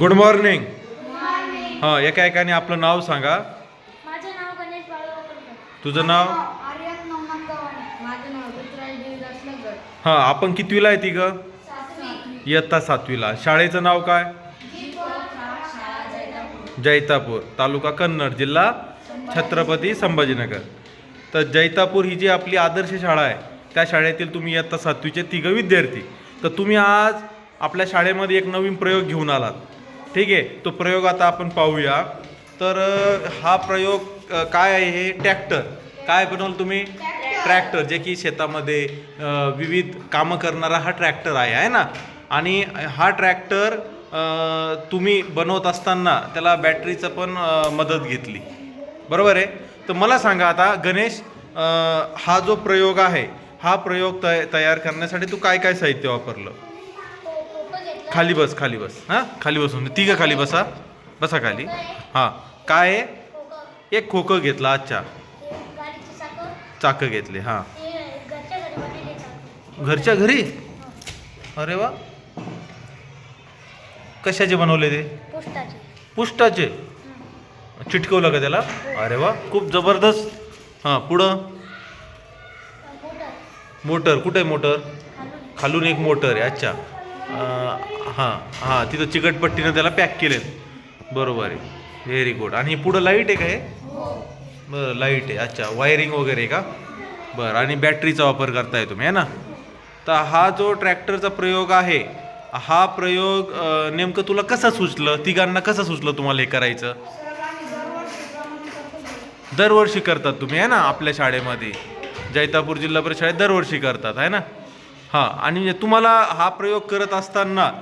Good morning हां एका एकाने आपलं नाव सांगा. माझं नाव गणेश तुझं नाव? आर्यन नवनाथ गव्हाणे माझं नाव ऋतुराज देवदास नगर हां आपण कितवीला आहे ती ग इयत्ता सातवीला. शाळेचं नाव काय? जैतापूर. तालुका कन्नड जिल्हा छत्रपती संभाजीनगर. तर जैतापूर ही जी आपली आदर्श शाळा आहे त्या शाळेतील तुम्ही इयत्ता सातवीचे तिघं विद्यार्थी. तर तुम्ही आज आपल्या शाळेमध्ये एक नवीन प्रयोग घेऊन आलात. ठीक आहे तो प्रयोग आता आपण पाहूया. तर हा प्रयोग काय आहे हे? ट्रॅक्टर. काय बनवलं तुम्ही? ट्रॅक्टर जे की शेतामध्ये विविध कामं करणारा हा ट्रॅक्टर आहे आहे ना? आणि हा ट्रॅक्टर तुम्ही बनवत असताना त्याला बॅटरीचं पण मदत घेतली. बरोबर आहे? तर मला सांगा आता गणेश हा जो प्रयोग आहे हा प्रयोग तय तयार करण्यासाठी तू काय काय साहित्य वापरलं? खाली बस खाली बस. हां? खाली बसून. तिघं खाली बसा. बसा खाली. हां. काय आहे? एक खोकं घेतला. अच्छा. चाकं घेतले. हां. घरच्या घरी? अरे वा. कशाचे बनवले ते? पुष्टाचे. चिटकवलं का त्याला? अरे वा. खूप जबरदस्त. हां पुढं? मोटर. कुठे आहे मोटर? खालून एक मोटर आहे. अच्छा. हां हां तिथं चिकटपट्टीनं त्याला पॅक केलेत. बरोबर आहे. व्हेरी गुड आणि पुढं लाइट आहे का हे? बरं लाइट आहे. अच्छा वायरिंग वगैरे आहे का? बरं आणि बॅटरीचा वापर करताय तुम्ही आहे ना? तर हा जो ट्रॅक्टरचा प्रयोग आहे हा प्रयोग नेमकं तुला कसं सुचलं? तिघांना कसं सुचलं तुम्हाला हे करायचं? दरवर्षी करतात तुम्ही आहे ना? आपल्या शाळेमध्ये. जैतापूर जिल्हा परिषद दरवर्षी करतात आहे ना? हां आणि म्हणजे तुम्हाला हा प्रयोग करत असताना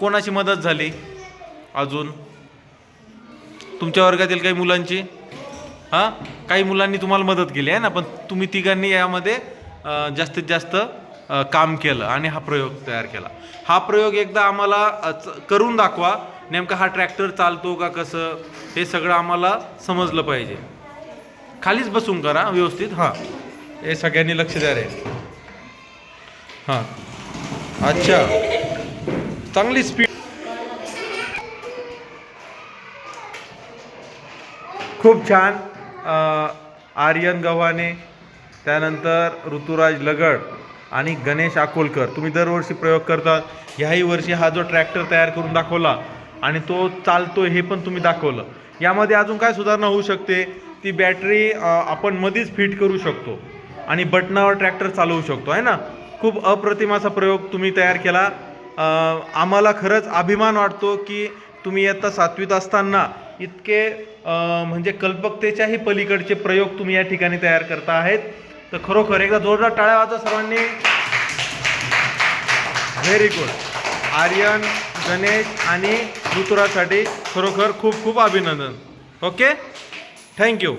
कोणाची मदत झाली? अजून? तुमच्या वर्गातील काही मुलांची? हां? काही मुलांनी तुम्हाला मदत केली आहे ना? पण तुम्ही तिघांनी यामध्ये जास्तीत जास्त काम केलं आणि हा प्रयोग तयार केला. हा प्रयोग एकदा आम्हाला च- करून दाखवा नेमका हा ट्रॅक्टर चालतो का कसं? हे सगळं आम्हाला समजलं पाहिजे. खालीच बसून करा व्यवस्थित. हां. हे सगळ्यांनी लक्ष द्या रे. हां. अच्छा. चांगली स्पीड खूप छान. आर्यन गव्हाणे त्यानंतर ऋतुराज लगड आणि गणेश अकोलकर. तुम्ही दरवर्षी प्रयोग करतात ह्याही वर्षी हा जो ट्रॅक्टर तयार करून दाखवला आणि तो चालतो हे पण तुम्ही दाखवलं. यामध्ये अजून काय सुधारणा होऊ शकते? ती बॅटरी आपण मध्येच फिट करू शकतो आणि बटनावर ट्रॅक्टर चालवू शकतो. आहे ना? खूप अप्रतिम असा प्रयोग तुम्ही तयार केला. आम्हाला खरंच अभिमान वाटतो की तुम्ही इयत्ता सातवीत असताना इतके म्हणजे कल्पकतेच्याही पलीकडचे प्रयोग तुम्ही या ठिकाणी तयार करता आहेत. तर खरोखर एकदा जोरदार टाळ्या वाजा सर्वांनी. व्हेरी गुड आर्यन गणेश आणि ऋतुरासाठी खरोखर खूप खूप अभिनंदन. Okay thank you